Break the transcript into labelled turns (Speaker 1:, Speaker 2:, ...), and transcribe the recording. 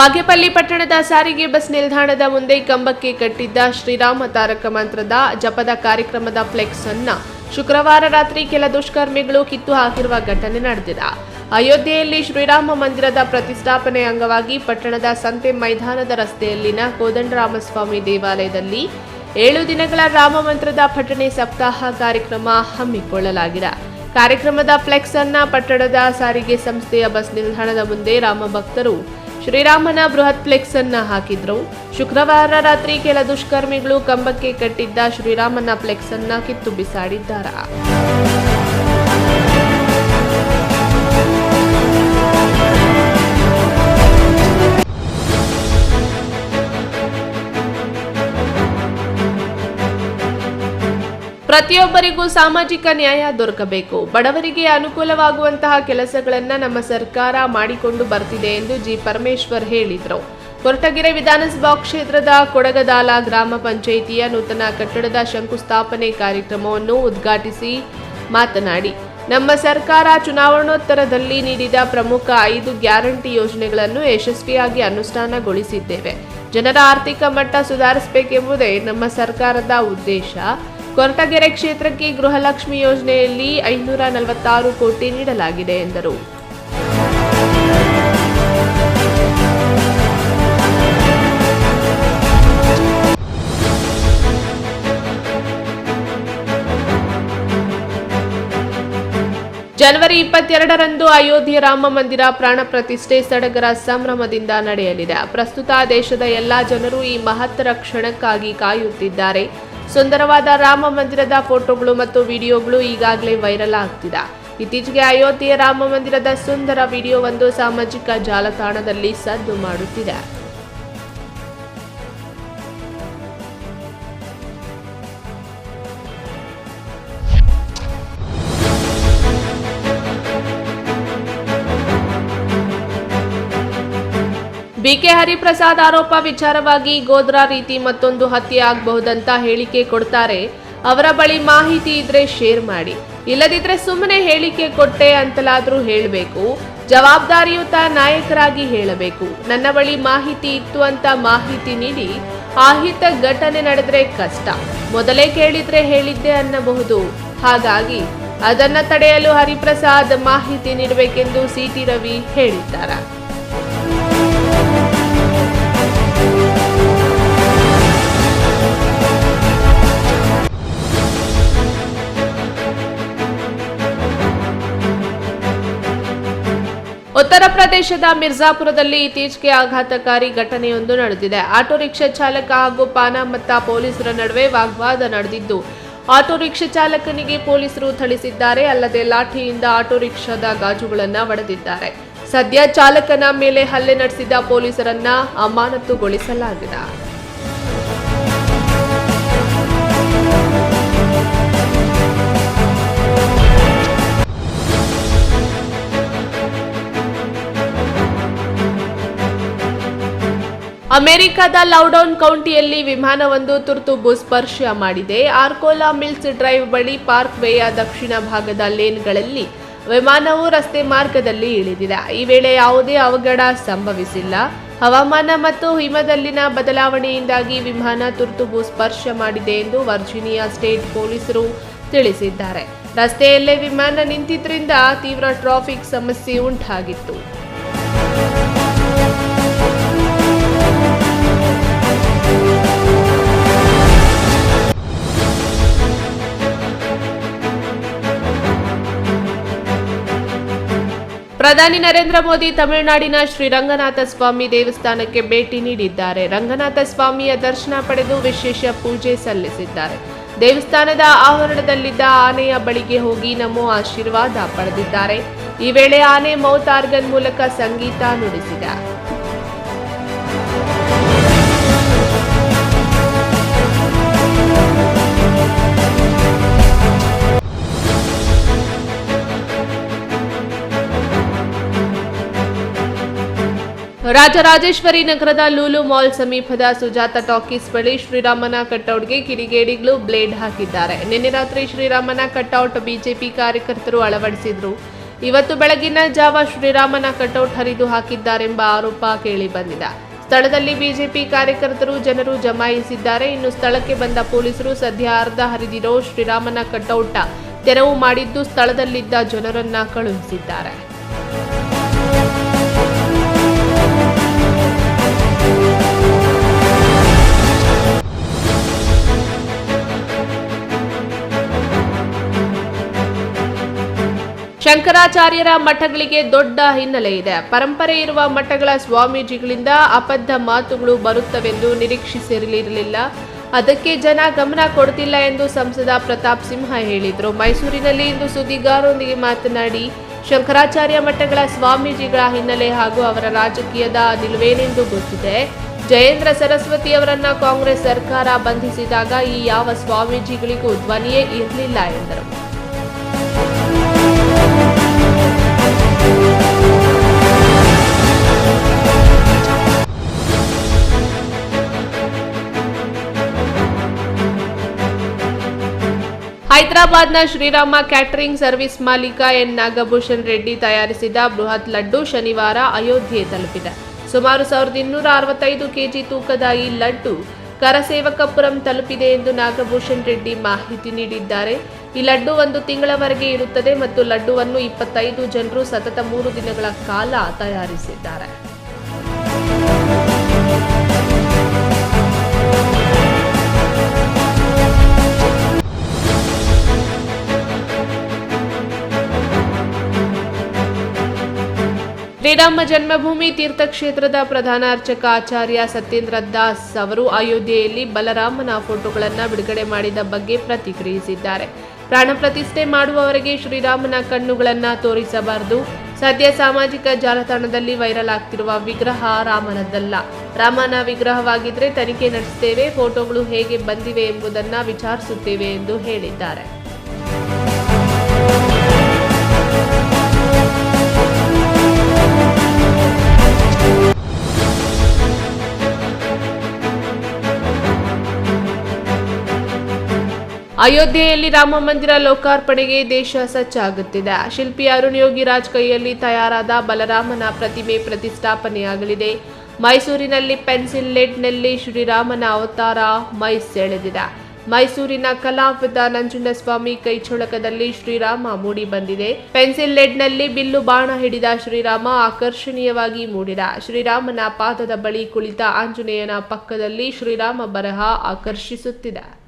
Speaker 1: ಬಾಗೇಪಲ್ಲಿ ಪಟ್ಟಣದ ಸಾರಿಗೆ ಬಸ್ ನಿಲ್ದಾಣದ ಮುಂದೆ ಕಂಬಕ್ಕೆ ಕಟ್ಟಿದ್ದ ಶ್ರೀರಾಮ ತಾರಕ ಮಂತ್ರದ ಜಪದ ಕಾರ್ಯಕ್ರಮದ ಫ್ಲೆಕ್ಸ್ ಅನ್ನ ಶುಕ್ರವಾರ ರಾತ್ರಿ ಕೆಲ ದುಷ್ಕರ್ಮಿಗಳು ಕಿತ್ತು ಹಾಕಿರುವ ಘಟನೆ ನಡೆದಿದೆ. ಅಯೋಧ್ಯೆಯಲ್ಲಿ ಶ್ರೀರಾಮ ಮಂದಿರದ ಪ್ರತಿಷ್ಠಾಪನೆ ಅಂಗವಾಗಿ ಪಟ್ಟಣದ ಸಂತೆ ಮೈದಾನದ ರಸ್ತೆಯಲ್ಲಿನ ಕೋದಂಡರಾಮಸ್ವಾಮಿ ದೇವಾಲಯದಲ್ಲಿ ಏಳು ದಿನಗಳ ರಾಮ ಮಂತ್ರದ ಪಠಣೆ ಸಪ್ತಾಹ ಕಾರ್ಯಕ್ರಮ ಹಮ್ಮಿಕೊಳ್ಳಲಾಗಿದೆ. ಕಾರ್ಯಕ್ರಮದ ಫ್ಲೆಕ್ಸ್ ಅನ್ನ ಪಟ್ಟಣದ ಸಾರಿಗೆ ಸಂಸ್ಥೆಯ ಬಸ್ ನಿಲ್ದಾಣದ ಮುಂದೆ ರಾಮ ಭಕ್ತರು ಶ್ರೀರಾಮನ ಬೃಹತ್ ಫ್ಲೆಕ್ಸ್ ಅನ್ನ ಹಾಕಿದ್ರು. ಶುಕ್ರವಾರ ರಾತ್ರಿ ಕೆಲ ದುಷ್ಕರ್ಮಿಗಳು ಕಂಬಕ್ಕೆ ಕಟ್ಟಿದ್ದ ಶ್ರೀರಾಮನ ಫ್ಲೆಕ್ಸ್ ಅನ್ನ ಕಿತ್ತು ಬಿಸಾಡಿದ್ದಾರೆ? ಪ್ರತಿಯೊಬ್ಬರಿಗೂ ಸಾಮಾಜಿಕ ನ್ಯಾಯ ದೊರಕಬೇಕು. ಬಡವರಿಗೆ ಅನುಕೂಲವಾಗುವಂತಹ ಕೆಲಸಗಳನ್ನ ನಮ್ಮ ಸರ್ಕಾರ ಮಾಡಿಕೊಂಡು ಬರ್ತಿದೆ ಎಂದು ಜಿ. ಪರಮೇಶ್ವರ್ ಹೇಳಿದರು. ಕೊರಟಗೆರೆ ವಿಧಾನಸಭಾ ಕ್ಷೇತ್ರದ ಕೊಡಗದಾಲ ಗ್ರಾಮ ಪಂಚಾಯಿತಿಯ ನೂತನ ಕಟ್ಟಡದ ಶಂಕುಸ್ಥಾಪನೆ ಕಾರ್ಯಕ್ರಮವನ್ನು ಉದ್ಘಾಟಿಸಿ ಮಾತನಾಡಿ, ನಮ್ಮ ಸರ್ಕಾರ ಚುನಾವಣೋತ್ತರದಲ್ಲಿ ನೀಡಿದ ಪ್ರಮುಖ ಐದು ಗ್ಯಾರಂಟಿ ಯೋಜನೆಗಳನ್ನು ಯಶಸ್ವಿಯಾಗಿ ಅನುಷ್ಠಾನಗೊಳಿಸಿದ್ದೇವೆ. ಜನರ ಆರ್ಥಿಕ ಮಟ್ಟ ಸುಧಾರಿಸಬೇಕೆಂಬುದೇ ನಮ್ಮ ಸರ್ಕಾರದ ಉದ್ದೇಶ. ಕೊರಟಗೆರೆ ಕ್ಷೇತ್ರಕ್ಕೆ ಗೃಹಲಕ್ಷ್ಮಿ ಯೋಜನೆಯಲ್ಲಿ ಐನೂರ ನಲವತ್ತಾರು ಕೋಟಿ ನೀಡಲಾಗಿದೆ ಎಂದರು. ಜನವರಿ ಇಪ್ಪತ್ತೆರಡರಂದು ಅಯೋಧ್ಯೆ ರಾಮ ಮಂದಿರ ಪ್ರಾಣ ಪ್ರತಿಷ್ಠೆ ಸಡಗರ ಸಂಭ್ರಮದಿಂದ ನಡೆಯಲಿದೆ. ಪ್ರಸ್ತುತ ದೇಶದ ಎಲ್ಲಾ ಜನರು ಈ ಮಹತ್ತರ ಕ್ಷಣಕ್ಕಾಗಿ ಕಾಯುತ್ತಿದ್ದಾರೆ. ಸುಂದರವಾದ ರಾಮ ಮಂದಿರದ ಫೋಟೋಗಳು ಮತ್ತು ವಿಡಿಯೋಗಳು ಈಗಾಗಲೇ ವೈರಲ್ ಆಗ್ತಿದೆ. ಇತ್ತೀಚೆಗೆ ಅಯೋಧ್ಯೆಯ ರಾಮ ಮಂದಿರದ ಸುಂದರ ವಿಡಿಯೋವೊಂದು ಸಾಮಾಜಿಕ ಜಾಲತಾಣದಲ್ಲಿ ಸದ್ದು ಮಾಡುತ್ತಿದೆ. ಬಿಕೆ ಹರಿಪ್ರಸಾದ್ ಆರೋಪ ವಿಚಾರವಾಗಿ ಗೋದ್ರಾ ರೀತಿ ಮತ್ತೊಂದು ಹತ್ಯೆ ಆಗಬಹುದಂತ ಹೇಳಿಕೆ ಕೊಡ್ತಾರೆ. ಅವರ ಬಳಿ ಮಾಹಿತಿ ಇದ್ರೆ ಶೇರ್ ಮಾಡಿ. ಇಲ್ಲದಿದ್ರೆ ಸುಮ್ಮನೆ ಹೇಳಿಕೆ ಕೊಟ್ಟೆ ಅಂತಲಾದ್ರೂ ಹೇಳಬೇಕು. ಜವಾಬ್ದಾರಿಯುತ ನಾಯಕರಾಗಿ ಹೇಳಬೇಕು. ನನ್ನ ಬಳಿ ಮಾಹಿತಿ ಇತ್ತು ಅಂತ ಮಾಹಿತಿ ನೀಡಿ ಆಹಿತ ಘಟನೆ ನಡೆದ್ರೆ ಕಷ್ಟ. ಮೊದಲೇ ಕೇಳಿದ್ರೆ ಹೇಳಿದ್ದೆ ಅನ್ನಬಹುದು. ಹಾಗಾಗಿ ಅದನ್ನ ತಡೆಯಲು ಹರಿಪ್ರಸಾದ್ ಮಾಹಿತಿ ನೀಡಬೇಕೆಂದು ಸಿಟಿ ರವಿ ಹೇಳಿದ್ದಾರೆ. ಉತ್ತರ ಪ್ರದೇಶದ ಮಿರ್ಜಾಪುರದಲ್ಲಿ ಇತ್ತೀಚೆಗೆ ಆಘಾತಕಾರಿ ಘಟನೆಯೊಂದು ನಡೆದಿದೆ. ಆಟೋ ರಿಕ್ಷಾ ಚಾಲಕ ಹಾಗೂ ಪಾನಮತ್ತ ಪೊಲೀಸರ ನಡುವೆ ವಾಗ್ವಾದ ನಡೆದಿದ್ದು, ಆಟೋ ರಿಕ್ಷಾ ಚಾಲಕನಿಗೆ ಪೊಲೀಸರು ಥಳಿಸಿದ್ದಾರೆ. ಅಲ್ಲದೆ ಲಾಠಿಯಿಂದ ಆಟೋ ರಿಕ್ಷಾದ ಗಾಜುಗಳನ್ನ ಒಡೆದಿದ್ದಾರೆ. ಸದ್ಯ ಚಾಲಕನ ಮೇಲೆ ಹಲ್ಲೆ ನಡೆಸಿದ ಪೊಲೀಸರನ್ನ ಅಮಾನತುಗೊಳಿಸಲಾಗಿದೆ. ಅಮೆರಿಕದ ಲೌಡೌನ್ ಕೌಂಟಿಯಲ್ಲಿ ವಿಮಾನವೊಂದು ತುರ್ತು ಭೂಸ್ಪರ್ಶ ಮಾಡಿದೆ. ಆರ್ಕೋಲಾ ಮಿಲ್ಸ್ ಡ್ರೈವ್ ಬಳಿ ಪಾರ್ಕ್ ವೇಯ ದಕ್ಷಿಣ ಭಾಗದ ಲೇನ್ಗಳಲ್ಲಿ ವಿಮಾನವು ರಸ್ತೆ ಮಾರ್ಗದಲ್ಲಿ ಇಳಿದಿದೆ. ಈ ವೇಳೆ ಯಾವುದೇ ಅವಘಡ ಸಂಭವಿಸಿಲ್ಲ. ಹವಾಮಾನ ಮತ್ತು ಹಿಮದಲ್ಲಿನ ಬದಲಾವಣೆಯಿಂದಾಗಿ ವಿಮಾನ ತುರ್ತು ಭೂಸ್ಪರ್ಶ ಮಾಡಿದೆ ಎಂದು ವರ್ಜಿನಿಯಾ ಸ್ಟೇಟ್ ಪೊಲೀಸರು ತಿಳಿಸಿದ್ದಾರೆ. ರಸ್ತೆಯಲ್ಲೇ ವಿಮಾನ ನಿಂತಿದ್ದರಿಂದ ತೀವ್ರ ಟ್ರಾಫಿಕ್ ಸಮಸ್ಯೆ ಉಂಟಾಗಿತ್ತು. ಪ್ರಧಾನಿ ನರೇಂದ್ರ ಮೋದಿ ತಮಿಳುನಾಡಿನ ಶ್ರೀ ರಂಗನಾಥ ಸ್ವಾಮಿ ದೇವಸ್ಥಾನಕ್ಕೆ ಭೇಟಿ ನೀಡಿದ್ದಾರೆ. ರಂಗನಾಥ ಸ್ವಾಮಿಯ ದರ್ಶನ ಪಡೆದು ವಿಶೇಷ ಪೂಜೆ ಸಲ್ಲಿಸಿದ್ದಾರೆ. ದೇವಸ್ಥಾನದ ಆವರಣದಲ್ಲಿದ್ದ ಆನೆಯ ಬಳಿಗೆ ಹೋಗಿ ನಮೋ ಆಶೀರ್ವಾದ ಪಡೆದಿದ್ದಾರೆ. ಈ ವೇಳೆ ಆನೆ ಮೌತ್ ಆರ್ಗನ್ ಮೂಲಕ ಸಂಗೀತ ನುಡಿಸಿದೆ. ರಾಜರಾಜೇಶ್ವರಿ ನಗರದ ಲೂಲು ಮಾಲ್ ಸಮೀಪದ ಸುಜಾತ ಟಾಕೀಸ್ ಬಳಿ ಶ್ರೀರಾಮನ ಕಟೌಟ್ಗೆ ಕಿಡಿಗೇಡಿಗಳು ಬ್ಲೇಡ್ ಹಾಕಿದ್ದಾರೆ. ನಿನ್ನೆ ರಾತ್ರಿ ಶ್ರೀರಾಮನ ಕಟ್ಔಟ್ ಬಿಜೆಪಿ ಕಾರ್ಯಕರ್ತರು ಅಳವಡಿಸಿದ್ರು. ಇವತ್ತು ಬೆಳಗಿನ ಜಾವ ಶ್ರೀರಾಮನ ಕಟ್ಔಟ್ ಹರಿದು ಹಾಕಿದ್ದಾರೆಂಬ ಆರೋಪ ಕೇಳಿಬಂದಿದೆ. ಸ್ಥಳದಲ್ಲಿ ಬಿಜೆಪಿ ಕಾರ್ಯಕರ್ತರು ಜನರು ಜಮಾಯಿಸಿದ್ದಾರೆ. ಇನ್ನು ಸ್ಥಳಕ್ಕೆ ಬಂದ ಪೊಲೀಸರು ಸದ್ಯ ಅರ್ಧ ಹರಿದಿರೋ ಶ್ರೀರಾಮನ ಕಟ್ಔಟ್ ತೆರವು ಮಾಡಿದ್ದು ಸ್ಥಳದಲ್ಲಿದ್ದ ಜನರನ್ನ ಕಳುಹಿಸಿದ್ದಾರೆ. ಶಂಕರಾಚಾರ್ಯರ ಮಠಗಳಿಗೆ ದೊಡ್ಡ ಹಿನ್ನೆಲೆ ಇದೆ. ಪರಂಪರೆ ಇರುವ ಮಠಗಳ ಸ್ವಾಮೀಜಿಗಳಿಂದ ಅಬದ್ಧ ಮಾತುಗಳು ಬರುತ್ತವೆಂದು ನಿರೀಕ್ಷಿಸಿರಲಿರಲಿಲ್ಲ. ಅದಕ್ಕೆ ಜನ ಗಮನ ಕೊಡ್ತಿಲ್ಲ ಎಂದು ಸಂಸದ ಪ್ರತಾಪ್ ಸಿಂಹ ಹೇಳಿದರು. ಮೈಸೂರಿನಲ್ಲಿ ಇಂದು ಸುದ್ದಿಗಾರರೊಂದಿಗೆ ಮಾತನಾಡಿ, ಶಂಕರಾಚಾರ್ಯ ಮಠಗಳ ಸ್ವಾಮೀಜಿಗಳ ಹಿನ್ನೆಲೆ ಹಾಗೂ ಅವರ ರಾಜಕೀಯದ ನಿಲುವೇನೆಂದು ಗೊತ್ತಿದೆ. ಜಯೇಂದ್ರ ಸರಸ್ವತಿ ಅವರನ್ನ ಕಾಂಗ್ರೆಸ್ ಸರ್ಕಾರ ಬಂಧಿಸಿದಾಗ ಈ ಯಾವ ಸ್ವಾಮೀಜಿಗಳಿಗೂ ಧ್ವನಿಯೇ ಇರಲಿಲ್ಲ ಎಂದರು. ಹೈದರಾಬಾದ್ನ ಶ್ರೀರಾಮ ಕ್ಯಾಟರಿಂಗ್ ಸರ್ವಿಸ್ ಮಾಲೀಕ ಎನ್. ನಾಗಭೂಷಣ್ ರೆಡ್ಡಿ ತಯಾರಿಸಿದ ಬೃಹತ್ ಲಡ್ಡು ಶನಿವಾರ ಅಯೋಧ್ಯೆ ತಲುಪಿದೆ. ಸುಮಾರು ಸಾವಿರದ ಇನ್ನೂರ ಅರವತ್ತೈದು ಕೆಜಿ ತೂಕದ ಈ ಲಡ್ಡು ಕರಸೇವಕಪುರಂ ತಲುಪಿದೆ ಎಂದು ನಾಗಭೂಷಣ್ ರೆಡ್ಡಿ ಮಾಹಿತಿ ನೀಡಿದ್ದಾರೆ. ಈ ಲಡ್ಡು ಒಂದು ತಿಂಗಳವರೆಗೆ ಇರುತ್ತದೆ ಮತ್ತು ಲಡ್ಡುವನ್ನು ಇಪ್ಪತ್ತೈದು ಜನರು ಸತತ ಮೂರು ದಿನಗಳ ಕಾಲ ತಯಾರಿಸಿದ್ದಾರೆ. ಶ್ರೀರಾಮ ಜನ್ಮಭೂಮಿ ತೀರ್ಥಕ್ಷೇತ್ರದ ಪ್ರಧಾನ ಅರ್ಚಕ ಆಚಾರ್ಯ ಸತ್ಯೇಂದ್ರ ದಾಸ್ ಅವರು ಅಯೋಧ್ಯೆಯಲ್ಲಿ ಬಲರಾಮನ ಫೋಟೋಗಳನ್ನು ಬಿಡುಗಡೆ ಮಾಡಿದ ಬಗ್ಗೆ ಪ್ರತಿಕ್ರಿಯಿಸಿದ್ದಾರೆ. ಪ್ರಾಣ ಪ್ರತಿಷ್ಠೆ ಮಾಡುವವರಿಗೆ ಶ್ರೀರಾಮನ ಕಣ್ಣುಗಳನ್ನು ತೋರಿಸಬಾರದು. ಸದ್ಯ ಸಾಮಾಜಿಕ ಜಾಲತಾಣದಲ್ಲಿ ವೈರಲ್ ಆಗ್ತಿರುವ ವಿಗ್ರಹ ರಾಮನದ್ದಲ್ಲ. ರಾಮನ ವಿಗ್ರಹವಾಗಿದ್ದರೆ ತನಿಖೆ ನಡೆಸುತ್ತೇವೆ ಫೋಟೋಗಳು ಹೇಗೆ ಬಂದಿವೆ ಎಂಬುದನ್ನು ವಿಚಾರಿಸುತ್ತೇವೆ ಎಂದು ಹೇಳಿದ್ದಾರೆ. ಅಯೋಧ್ಯೆಯಲ್ಲಿ ರಾಮ ಮಂದಿರ ಲೋಕಾರ್ಪಣೆಗೆ ದೇಶ ಸಜ್ಜಾಗುತ್ತಿದೆ. ಶಿಲ್ಪಿ ಅರುಣ್ ಯೋಗಿರಾಜ್ ಕೈಯಲ್ಲಿ ತಯಾರಾದ ಬಲರಾಮನ ಪ್ರತಿಮೆ ಪ್ರತಿಷ್ಠಾಪನೆಯಾಗಲಿದೆ. ಮೈಸೂರಿನಲ್ಲಿ ಪೆನ್ಸಿಲ್ ಲೆಡ್ನಲ್ಲಿ ಶ್ರೀರಾಮನ ಅವತಾರ ಮೈ ಸೆಳೆದಿದೆ ಮೈಸೂರಿನ ಕಲಾವಿದ ನಂಜುಂಡಸ್ವಾಮಿ ಕೈಚೊಳಕದಲ್ಲಿ ಶ್ರೀರಾಮ ಮೂಡಿ ಬಂದಿದೆ. ಪೆನ್ಸಿಲ್ ಲೆಡ್ನಲ್ಲಿ ಬಿಲ್ಲು ಬಾಣ ಹಿಡಿದ ಶ್ರೀರಾಮ ಆಕರ್ಷಣೀಯವಾಗಿ ಮೂಡಿದ. ಶ್ರೀರಾಮನ ಪಾದದ ಬಳಿ ಕುಳಿತ ಆಂಜನೇಯನ ಪಕ್ಕದಲ್ಲಿ ಶ್ರೀರಾಮ ಬರಹ ಆಕರ್ಷಿಸುತ್ತಿದೆ.